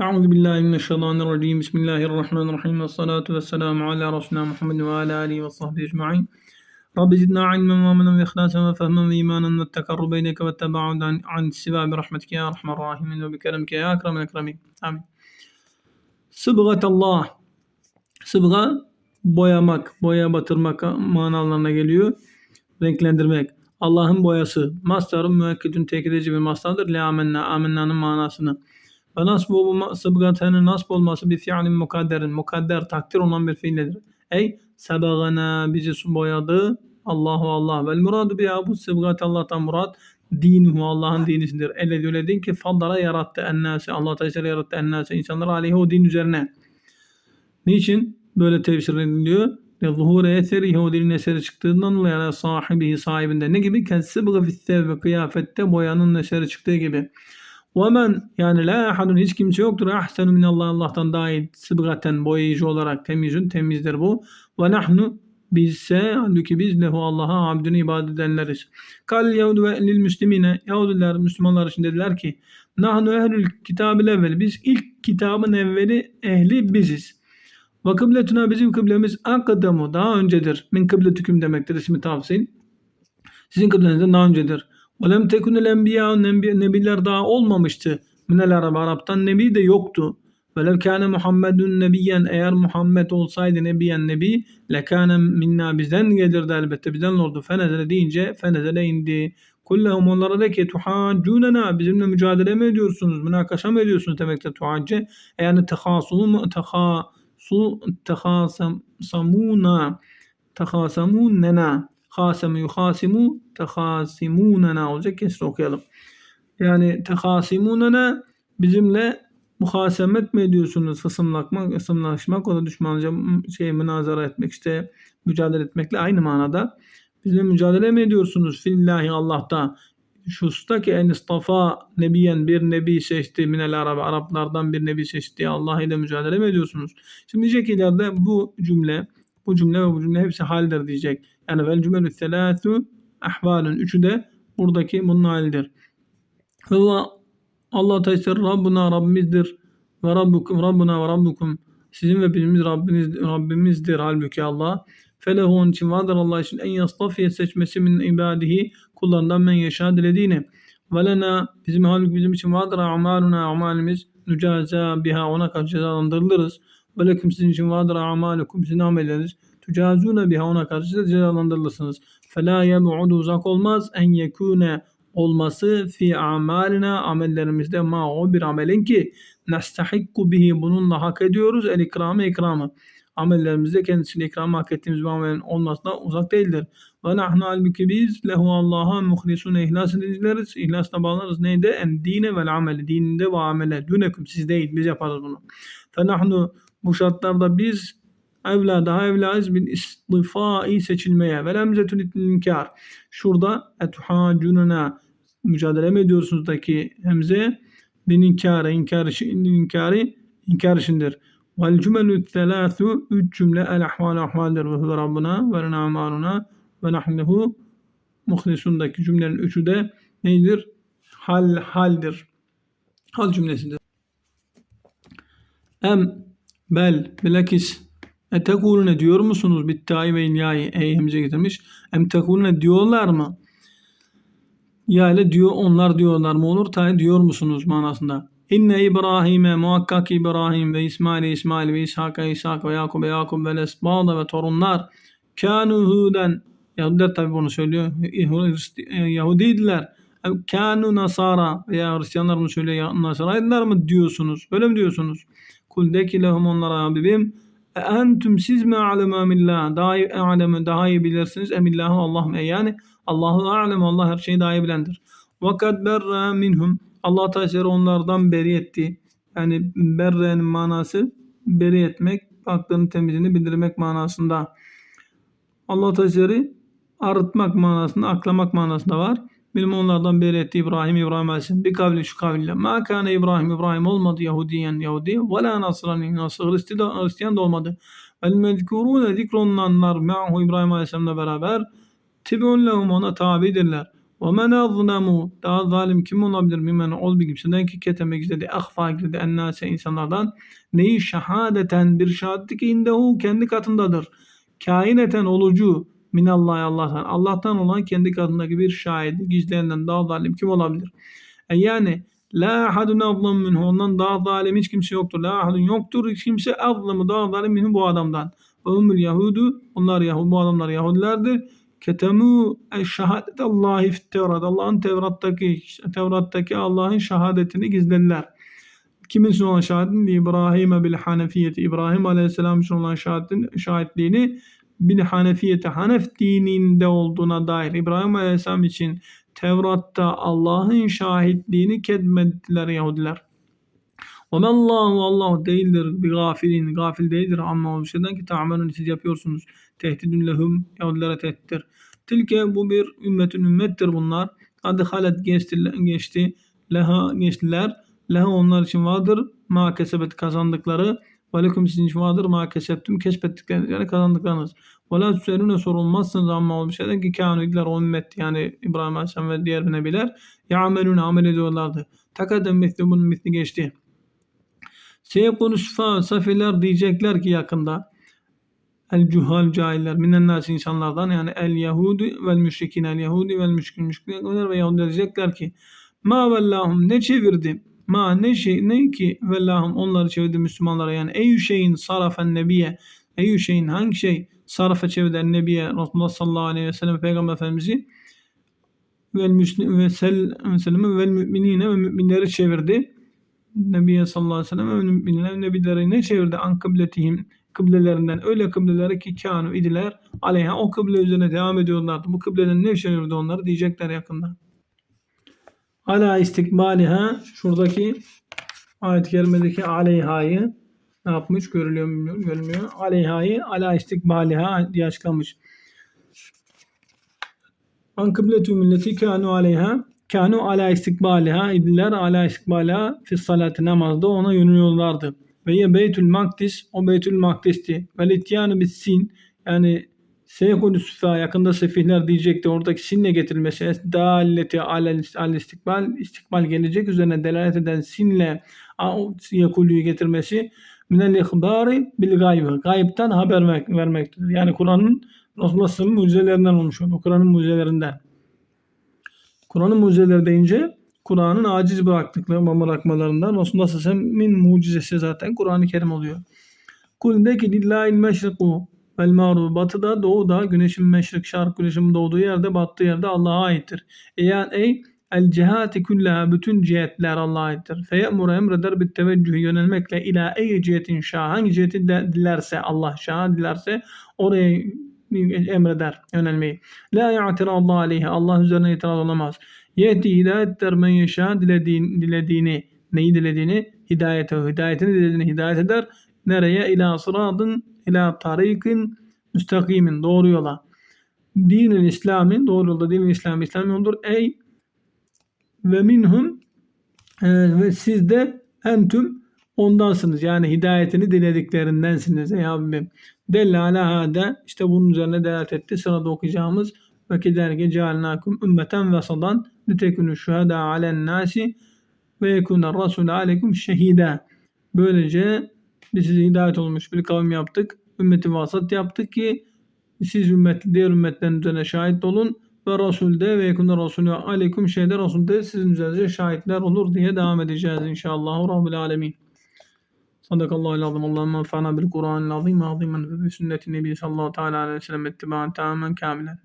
Euzu billahi mineşşeytanirracim. Bismillahirrahmanirrahim. Ve salatu ve selamu ala Resulina Muhammed ve ala alihi ve sahbihi ecma'in. Rabbi zidna ilmen ve amelen ve ihlasen ve fehmen ve imanen ve tekarrub eyleke ve tebauden an siva bi rahmetike ya rahmer rahimin ve bi keremike ya ekremel ekremin. Amin. Sıbgatallah. Sıbga boyamak, boya batırmak manalarına geliyor. Renklendirmek. Allah'ın boyası. Mastarın müekkidün tekit edici bir mastardır. Le amenna. Amenna'nın manasını. Ve nasb bu sıbgatenin nasb olması bir fiilin mukadderin. Mukadder takdir olan bir fiildir. Ey sebagana bizi su boyadı. Allahu Allah. Vel muradu biha bu sıbgat Allah'tan murad dinuhu Allah'ın dinisidir. Elle öyle din ki faddara yarattı ennâse. Allah Teala yarattı ennâse insanlar aleyhi o din üzerine. Niçin böyle tefsir ediliyor? Ve zuhure eseri o dinin eseri çıktığından dolayı yani sahibi sahibinde ne gibi? Kessibgı fisse ve kıyafette boyanın eseri çıktığı gibi. Ve yani la ahadun hiç kimse yoktur ahsenu min Allah Allah'tan daha iyi sıbgaten boyayıcı olarak temizün temizdir bu. Ve nahnu bizse halbuki biz lehu Allah'a abdün ibadet edenleriz. Kal Yahud ve lil müslimine Yahudiler Müslümanlar için dediler ki nahnu ehlül kitabil evvel biz ilk kitabın evveli ehli biziz. Ve kıbletuna bizim kıblemiz akdamu daha öncedir. Min kıbletüküm demektir ismi tavsil. Sizin kıblenizden daha öncedir. Ve lem tekunel enbiya nebiler daha olmamıştı. Minel Arab Arap'tan nebi de yoktu. Ve lev kâne Muhammedun nebiyen eğer Muhammed olsaydı nebiyen nebi lekâne minna bizden gelirdi elbette bizden olurdu. Fenezele deyince fenezele indi. Kullehum onlara de ki tuhaccunena bizimle mücadele mi ediyorsunuz? Münakaşa mı ediyorsunuz demektir tuhacce. Yani tehasumu tehasu tehasamuna tehasamunena hasemu yuhasimu tehasimunena olacak kesir okuyalım. Yani tehasimunena bizimle muhasemet mi ediyorsunuz? Hısımlaşmak, hısımlaşmak o da düşmanca şey münazara etmek işte mücadele etmekle aynı manada. Bizimle mücadele mi ediyorsunuz? Fillahi Allah'ta. Şusta ki en istafa nebiyen bir nebi seçti minel Arab Araplardan bir nebi seçti. Allah ile mücadele mi ediyorsunuz? Şimdi diyecek ileride bu cümle bu cümle ve bu cümle hepsi haldir diyecek. Yani vel cümelü selâtü ahvalün. Üçü de buradaki bunun halidir. Ve Allah Teala Rabbuna Rabbimizdir. Ve Rabbukum Rabbuna ve Rabbukum. Sizin ve bizimiz Rabbiniz, Rabbimizdir halbuki Allah. Felehu onun için vardır Allah için en yastafiye seçmesi min ibadihi kullarından men yaşa dilediğini. Ve lena bizim halbuki bizim için vardır amaluna amalimiz nücaza biha ona karşı cezalandırılırız. Ve lekum sizin için vardır amalukum sizin amelleriniz tücazune biha ona karşı cezalandırılırsınız. Fela yeb'udu uzak olmaz en yekune olması fi amalina amellerimizde ma o bir amelin ki nestahikku bihi bununla hak ediyoruz el ikramı ikramı. Amellerimizde kendisine ikramı hak ettiğimiz bir amelin olmasına uzak değildir. Ve nahnu halbuki biz lehu Allah'a muhlisun ihlas edicileriz. İhlasla bağlarız. Neydi? En dine vel ameli. Dininde ve amele. Dünekum siz değil. Biz yaparız bunu. Fe nahnu bu şartlarda biz evla daha bin istifai seçilmeye ve lemzetün inkar. Şurada etuhacununa mücadele mi ediyorsunuzdaki hemze din inkarı, inkar, inkarı, inkar işindir. Vel cümelü thelâthu üç cümle el ahval ahvaldir ve huve Rabbuna ve lena amaluna ve nahnehu muhlisundaki cümlenin üçü de nedir? Hal haldir. Hal cümlesidir. Em bel bilakis e tekulune diyor musunuz? Bittâi ve ilyâi ey hemze getirmiş. Em tekulune diyorlar mı? Ya ile diyor onlar diyorlar mı olur? Ta diyor musunuz manasında. İnne İbrahim'e muhakkak İbrahim ve İsmail İsmail ve İshak'a İshak ve Yakub Yakub ve Lesbada ve torunlar kânu huden Yahudiler tabi bunu söylüyor. Yahudiydiler. Kânu nasara veya Hristiyanlar bunu söylüyor. Nasaraydılar mı diyorsunuz? Öyle mi diyorsunuz? Kul de ki lehum onlara Habibim entüm siz mi alema millah daha iyi alemi daha iyi bilirsiniz emillahu Allah mı yani Allahu alem Allah her şeyi daha iyi bilendir. Vakat berra minhum Allah Teala onlardan beri etti. Yani berre'nin manası beri etmek, aklının temizliğini bildirmek manasında. Allah Teala arıtmak manasında, aklamak manasında var. Benim onlardan beri etti İbrahim İbrahim Aleyhisselam. Bir kavli şu kavliyle. Ma kâne İbrahim İbrahim olmadı Yahudiyen Yahudi. Ve la Nasrani Nasr Hristiyan da olmadı. Vel mezkurûne zikrolunanlar ma'hu İbrahim Aleyhisselam'la beraber tibun lehum ona tabidirler. Ve men azlemu daha zalim kim olabilir mimmen ol bir kimseden ki keteme gizledi ahfa gizledi ennase insanlardan neyi şehadeten bir şahadeti ki indehu kendi katındadır. Kaineten olucu minallahi Allah'tan. Allah'tan olan kendi katındaki bir şahidi gizleyenden daha zalim kim olabilir? E yani La ahadun azlam minhu. Ondan daha zalim hiç kimse yoktur. La ahadun yoktur. Hiç kimse azlamı daha zalim minhu bu adamdan. Ve umul yahudu. Onlar Yahudi. Bu adamlar Yahudilerdir. Ketemu şehadet Allahi Tevrat. Allah'ın Tevrat'taki Tevrat'taki Allah'ın şehadetini gizlediler. Kimin için olan? İbrahim'e bil hanefiyeti. İbrahim Aleyhisselam için olan şahitliğini bil hanefiyeti Hanef dininde olduğuna dair İbrahim Aleyhisselam için Tevrat'ta Allah'ın şahitliğini ketmettiler Yahudiler. Ve Allahu Allah değildir bir gafilin gafil değildir ama o şeyden ki ta'melun siz yapıyorsunuz. Tehdidün lehum Yahudilere tehdittir. Tilke bu bir ümmetin ümmettir bunlar. Adı halet geçti, geçti. Leha geçtiler. Leha onlar için vardır. Ma kesebet kazandıkları. Ve lekum sizin için vardır. Ma kesebtüm keşfettikleriniz yani kazandıklarınız. Ve la tüserine sorulmazsınız ama o bir şeyden ki kânu idiler o ümmet yani İbrahim Aleyhisselam ve diğer nebiler ya'melûne amel ediyorlardı. Takadem misli bunun misli geçti. Seyekunu şifa safiler diyecekler ki yakında el cuhal cahiller minen nas insanlardan yani el yahudi vel müşrikin el yahudi vel müşrikin müşrikler ve Yahudi diyecekler ki ma vellahum ne çevirdi ma ne şey ne ki vellahum onları çevirdi Müslümanlara yani ey şeyin sarafen nebiye ey şeyin hangi şey sarafa çevirdi nebiye Resulullah sallallahu aleyhi ve sellem peygamber efendimizi vel müslim ve sel selleme vel müminine ve müminleri çevirdi. Nebiye sallallahu aleyhi ve sellem ve müminler nebileri ne çevirdi? An kıbletihim kıblelerinden öyle kıblelere ki kanu idiler aleyha o kıble üzerine devam ediyorlardı. Bu kıbleden ne çevirdi onları diyecekler yakında. Ala istikbaliha şuradaki ayet-i kerimedeki aleyhayı ne yapmış görülüyor mu bilmiyorum görülmüyor. Aleyhayı ala istikbaliha diye açıklamış. An kıbletu milleti kanu aleyha kanu ala istikbaliha idiler ala istikbaliha fi salati namazda ona yöneliyorlardı. Ve ye beytül makdis o beytül makdisti. Ve lityanu bis sin yani Seyhul Süfa yakında sefihler diyecekti oradaki sinle getirilmesi dalleti al istikbal istikbal gelecek üzerine delalet eden sinle yekulüyü getirmesi minel ihbari bil gaybı gayipten haber vermektedir. Yani Kur'an'ın Resulullah Sallallahu mucizelerinden olmuş oldu. Kur'an'ın mucizelerinden. Kur'an'ın mucizeleri deyince Kur'an'ın aciz bıraktıkları bırakmalarından Resulullah Sallallahu mucizesi zaten Kur'an-ı Kerim oluyor. Kul de ki lillahil meşriku vel mağrubu batıda doğuda güneşin meşrik şark güneşin doğduğu yerde battığı yerde Allah'a aittir. E yani ey el cihati kullaha bütün cihetler Allah'a aittir. Feyemuru emreder bir teveccühü yönelmekle ila ey cihetin şah hangi ciheti dilerse Allah şah dilerse oraya emreder yönelmeyi. La ya'tiradallahu aleyhi Allah üzerine itiraz olamaz. Yehdi hidayet der men yeşâ dilediğini, dilediğini neyi dilediğini hidayete hidayetini dilediğini hidayet eder. Nereye? İlâ sıradın ila tarikin müstakimin doğru yola. Dinin İslam'ın doğru yolda dinin İslam İslam yoldur. Ey ve minhum e, ve siz de entüm ondansınız. Yani hidayetini dilediklerindensinіз ey Rabbim. Delle hada işte bunun üzerine delalet etti. Sırada okuyacağımız ve kederge cealnakum ümmeten vesadan litekunu şuhada alen nasi ve yekuner rasul aleyküm şehida. Böylece biz size hidayet olmuş bir kavim yaptık. Ümmeti vasat yaptık ki siz ümmet, diğer ümmetlerin üzerine şahit olun ve Resul'de ve yakında Resulü aleyküm şeyde Resul'de sizin üzerinize şahitler olur diye devam edeceğiz inşallah. Rabbil alemin. Sadakallahu azim. Allahümme enfa'na bil Kur'anil azim. Azimen ve bi sünnetin nebi sallallahu teala aleyhi ve sellem ettibaen tamamen kamilen.